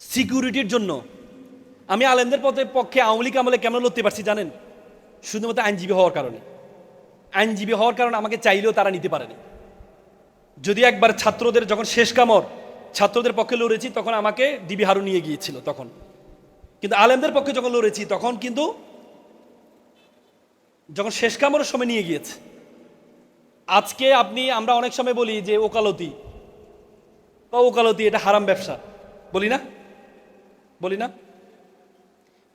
সিকিউরিটির জন্য। আমি আলেমদের পথে পক্ষে আওয়ামী লীগ আমলে কেমন লড়তে পারছি জানেন? শুধুমাত্র আইনজীবী হওয়ার কারণে। আইনজীবী হওয়ার কারণে আমাকে চাইলেও তারা নিতে পারেনি। যদি একবার ছাত্রদের যখন শেষ কামর ছাত্রদের পক্ষে লড়েছি, তখন আমাকে ডিবি হারু নিয়ে গিয়েছিল তখন। কিন্তু আলেমদের পক্ষে যখন লড়েছি, তখন কিন্তু যখন শেষ কামড়ের সময় নিয়ে গিয়েছে, আজকে আপনি, আমরা অনেক সময় বলি যে ওকালতি। বা ওকালতি, এটা হারাম ব্যবসা। বলি না? বলি না?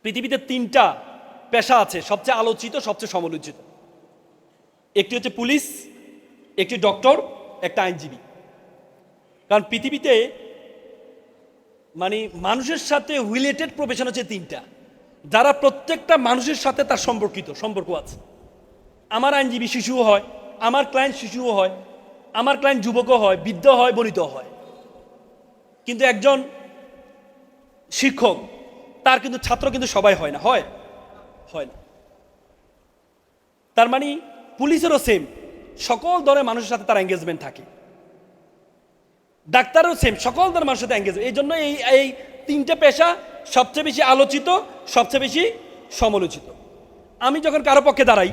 পৃথিবীতে তিনটা পেশা আছে, সবচেয়ে আলোচিত, সবচেয়ে সমালোচিত। একটি হচ্ছে পুলিশ, একটি ডক্টর, একটা আইনজীবী। কারণ পৃথিবীতে মানে মানুষের সাথে রিলেটেড প্রফেশন হচ্ছে তিনটা। যারা প্রত্যেকটা মানুষের সাথে তার সম্পর্কিত, সম্পর্ক আছে। আমার আইনজীবী শিশুও হয়, আমার ক্লায়েন্ট শিশুও হয়, আমার ক্লায়েন্ট যুবকও হয়, বৃদ্ধ হয় বনিত হয়। কিন্তু একজন শিক্ষক, তার কিন্তু ছাত্র কিন্তু সবাই হয় না। হয়? হয় না। তার মানে পুলিশেরও সেম সকল ধরনের মানুষের সাথে তার এঙ্গেজমেন্ট থাকে। ডাক্তারও সেম সকল ধরনের মানুষের সাথে এঙ্গেজ এই জন্য এই এই তিনটে পেশা সবচেয়ে বেশি আলোচিত, সবচেয়ে বেশি সমালোচিত। আমি যখন কারও পক্ষে দাঁড়াই,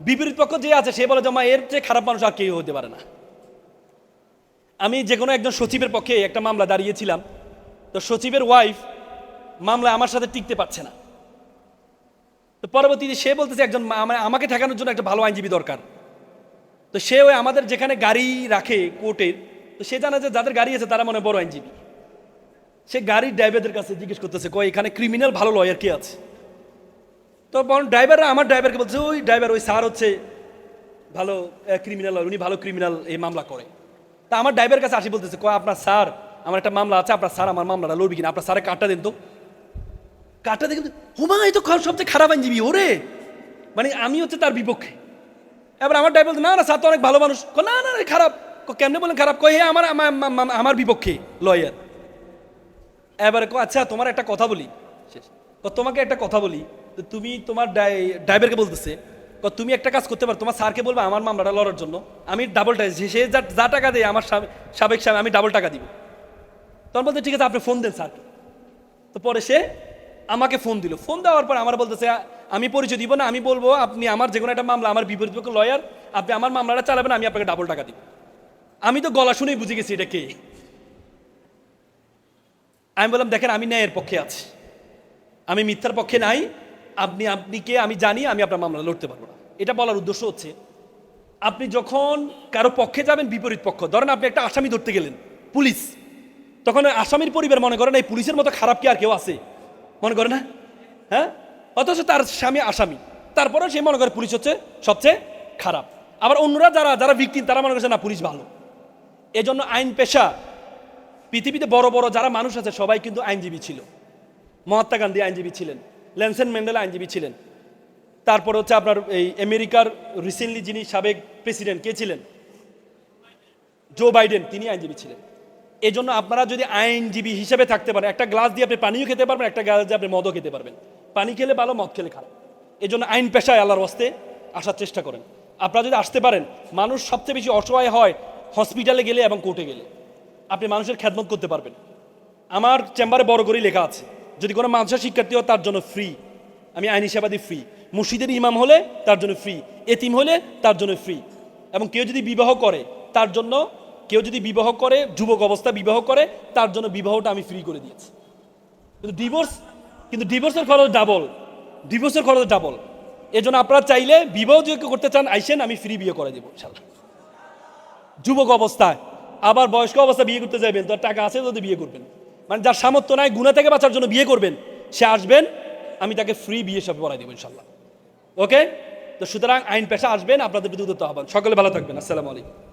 বিপরীত পক্ষ যে আছে, সে বলে যে, মা, এর চেয়ে খারাপ মানুষ আর কেউ হতে পারে না। আমি যে কোনো একজন সচিবের পক্ষে একটা মামলা দাঁড়িয়েছিলাম তো সচিবের ওয়াইফ মামলা আমার সাথে টিকতে পারছে না। তো পরবর্তীতে সে বলতেছে একজন মানে আমাকে ঠেকানোর জন্য একটা ভালো আইনজীবী দরকার। তো সে ওই আমাদের যেখানে গাড়ি রাখে কোর্টের তো সে জানে যে যাদের গাড়ি আছে তারা মনে বড় আইনজীবী। সে গাড়ির ড্রাইভারদের কাছে জিজ্ঞেস করতেছে কয় এখানে ক্রিমিনাল ভালো লয়ার কে আছে? তো ড্রাইভাররা আমার ড্রাইভারকে বলছে ওই ড্রাইভার ওই স্যার হচ্ছে ভালো ক্রিমিনাল উনি ভালো ক্রিমিনাল এই মামলা করে। তা আমার ড্রাইভারের কাছে আসি বলতেছে কয় আপনার স্যার আমার একটা মামলা আছে আপনার স্যার আমার মামলাটা লড়বি কিনা আপনার স্যারের কার্ডটা দেন তো। কার্ডটা দেখে হুমা এই তো সবচেয়ে খারাপ আইনজীবী ওরে! মানে আমি হচ্ছে তার বিপক্ষে। এবার আমার ড্রাইভার না না স্যার তো অনেক ভালো মানুষ। কয়, না না খারাপ। কয়, কেমনে বলেন খারাপ? কই আমার আমার বিপক্ষে লয়ার। এবারে কয়, আচ্ছা তোমার একটা কথা বলি। কয়, তোমাকে একটা কথা বলি। তো তুমি তোমার ড্রাই- ড্রাইভারকে বলতেছে কয়, তুমি একটা কাজ করতে পারো তোমার স্যারকে বলবে আমার মামলাটা লড়ার জন্য। আমি ডাবল টাকা সে যা যা টাকা দেয় আমার সাবে- সাবেক স্বামী আমি ডাবল টাকা দিব। তখন বলতে ঠিক আছে, আপনি ফোন দেন স্যারকে তো পরে সে আমাকে ফোন দিল। ফোন দেওয়ার পর আমার বলতেছে, আমি পরিচয় দিব না, আমি বলব আপনি আমার যে কোনো একটা মামলা, আমার বিপরীত পক্ষ লয়ার আপনি আমার মামলাটা চালাবেন, আমি আপনাকে ডাবল টাকা দিব। আমি তো গলা শুনেই বুঝে গেছি এটা কে। আমি বললাম, দেখেন, আমি ন্যায়ের পক্ষে আছি। আমি মিথ্যার পক্ষে নাই। আপনি আপনি কে, আমি জানি, আমি আপনার মামলা লড়তে পারব না। এটা বলার উদ্দেশ্য হচ্ছে, আপনি যখন কারও পক্ষে যাবেন, বিপরীত পক্ষ, ধরেন আপনি একটা আসামি ধরতে গেলেন, পুলিশ। তখন আসামির পরিবার মনে করেন এই পুলিশের মতো খারাপ কি আর কেউ আছে? মনে করে না? হ্যাঁ? অথচ তার স্বামী আসামি। তারপরেও সে মনে করে পুলিশ হচ্ছে সবচেয়ে খারাপ। আবার অন্যরা যারা যারা ভিকটিম তারা মনে করছে, না, পুলিশ ভালো। এজন্য আইন পেশা, পৃথিবীতে বড় বড় যারা মানুষ আছে, সবাই কিন্তু আইনজীবী ছিল। মহাত্মা গান্ধী আইনজীবী ছিলেন, ল্যানসেন ম্যান্ডেলা আইনজীবী ছিলেন। তারপর হচ্ছে আপনার এই আমেরিকার রিসেন্টলি যিনি সাবেক প্রেসিডেন্ট কে ছিলেন? জো বাইডেন তিনি আইনজীবী ছিলেন। এই জন্য আপনারা যদি আইনজীবী হিসেবে থাকতে পারেন, একটা গ্লাস দিয়ে আপনি পানিও খেতে পারবেন, একটা গ্লাস দিয়ে আপনি মদও খেতে পারবেন। পানি খেলে ভালো, মদ খেলে খারাপ। এই জন্য আইন পেশায় আল্লাহর হস্তে আসার চেষ্টা করেন। আপনারা যদি আসতে পারেন, মানুষ সবচেয়ে বেশি অসহায় হয় হসপিটালে গেলে এবং কোর্টে গেলে। আপনি মানুষের খ্যাদমত করতে পারবেন। আমার চেম্বারে বড় করেই লেখা আছে, যদি কোনো মাদ্রাসা শিক্ষার্থী হয়, তার জন্য ফ্রি আমি আইনি সেবা দিই ফ্রি মুর্শিদের ইমাম হলে তার জন্য ফ্রি এতিম হলে তার জন্য ফ্রি এবং কেউ যদি বিবাহ করে, তার জন্য কেউ যদি বিবাহ করে, যুবক অবস্থা বিবাহ করে, তার জন্য বিবাহটা আমি ফ্রি করে দিয়েছি। কিন্তু ডিভোর্স কিন্তু ডিভোর্সের খরচ ডাবল ডিভোর্সের খরচ ডাবল এই জন্য আপনারা চাইলে বিবাহ যদি করতে চান, আইসেন, আমি ফ্রি বিয়ে করে দেবো যুবক অবস্থায়, আবার বয়স্ক অবস্থা বিয়ে করতে যাবেন তার টাকা আছে যদি বিয়ে করবেন। মানে যার সামর্থ্য নাই গুণা থেকে বাঁচার জন্য বিয়ে করবেন, সে আসবেন, আমি তাকে ফ্রি বিয়ে সব পড়াই দেবো, ইনশাল্লাহ। ওকে তো সুতরাং আইন পেশা আসবেন, আপনাদের বিদ্যুৎ আহ্বান। সকলে ভালো থাকবেন, আসসালামু আলাইকুম।